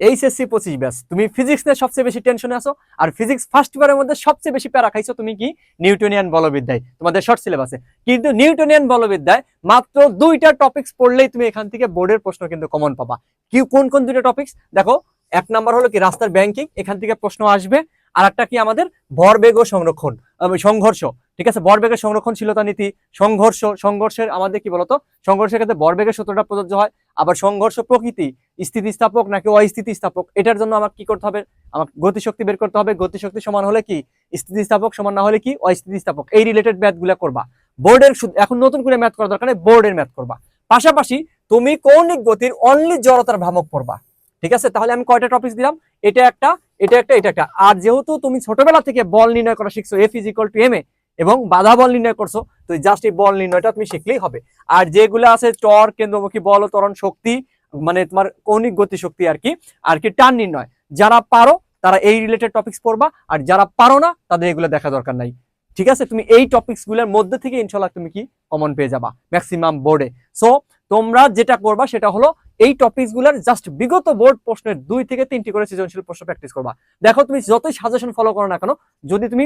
HSC পঁচিশ ব্যাস। তুমি ফিজিক্স নিয়ে সবচেয়ে বেশি টেনশনে আছো, আর ফিজিক্স ফার্স্ট ইয়ারের মধ্যে সবচেয়ে বেশি প্যারা খাইছো তুমি কি? নিউটনিয়ান বলবিদ্যায়। তোমাদের শর্ট সিলেবাসে কিন্তু নিউটনিয়ান বলবিদ্যায় মাত্র দুইটা টপিকস পড়লেই তুমি এখান থেকে বোর্ডের প্রশ্ন কিন্তু কমন পাবা। কি, কোন কোন দুইটা টপিকস দেখো, এক নাম্বার হলো কি রাস্তার ব্যাংকিং এখান থেকে প্রশ্ন আসবে। আর একটা কি আমাদের? ভরবেগ ও সংরক্ষণ সংঘর্ষ। ঠিক আছে ভরবেগের সংরক্ষণশীলতা নীতি, সংঘর্ষ, সংঘর্ষের আমাদের কি বলতো? সংঘর্ষের ক্ষেত্রে ভরবেগের সূত্রটা প্রযোজ্য হয়। আবার সংঘর্ষ প্রকৃতি, স্থিতিস্থাপক নাকি অস্থিতিস্থাপক, এটার জন্য আমাকে কি করতে হবে? আমার গতিশক্তি বের করতে হবে। গতিশক্তি সমান হলে কি? স্থিতিস্থাপক সমান না হলে কি? অস্থিতিস্থাপক। এই রিলেটেড ম্যাথগুলা করবা। বোর্ডের এখন নতুন করে ম্যাথ করা দরকার বোর্ডের ম্যাথ করবা। পাশাপাশি তুমি কৌণিক গতির অনলি জড়তার ভ্রামক পড়বা। ঠিক আছে? তাহলে আমি কয়টা টপিক দিলাম? এটা একটা এটা একটা এটা একটা। আর যেহেতু তুমি ছোটবেলা থেকে বল নির্ণয় করা শিখছো F equal to M A এবং বাধা বল নির্ণয় করছ, তো জাস্ট এই বল নির্ণয়টা তুমি শিখলেই হবে। আর যেগুলো আছে চর কেন্দ্রমুখী বল ও ত্বরণ শক্তি মানে তোমার কৌণিক গতি শক্তি আর কি আর কি টান নির্ণয়। যারা পারো, তারা এই রিলেটেড টপিকস পড়বা, আর যারা পারো না, তাদের এগুলো দেখা দরকার নাই। ঠিক আছে? তুমি এই টপিকসগুলোর মধ্যে থেকে ইনশাল্লাহ তুমি কি কমন পেয়ে যাবা ম্যাক্সিমাম বোর্ডে সো তোমরা যেটা করবা, সেটা হলো এই টপিকসগুলার জাস্ট বিগত বোর্ড প্রশ্নের দুই থেকে তিনটি করে সৃজনশীল প্রশ্ন প্র্যাকটিস করবা। দেখো, তুমি যতই সাজেশন ফলো করো না কেন, যদি তুমি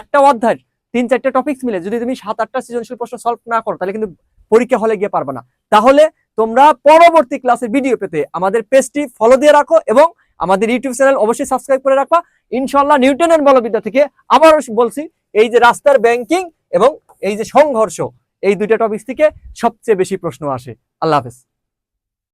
একটা অধ্যায় তিন চারটা টপিকস মিলে যদি তুমি সাত, আটটা সৃজনশীল প্রশ্ন সলভ না করো, তাহলে কিন্তু পরীক্ষা হলে গিয়ে পারবে না। তাহলে তোমরা পরবর্তী ক্লাসের ভিডিও পেতে আমাদের পেজটি ফলো দিয়ে রাখো এবং আমাদের ইউটিউব চ্যানেল অবশ্যই সাবস্ক্রাইব করে রাখবা। ইনশাল্লাহ নিউটনের বলবিদ্যা থেকে আবারও বলছি, এই যে রাস্তার ব্যাংকিং এবং এই যে সংঘর্ষ, এই দুইটা টপিকস থেকে সবচেয়ে বেশি প্রশ্ন আসে। আল্লাহ হাফেজ।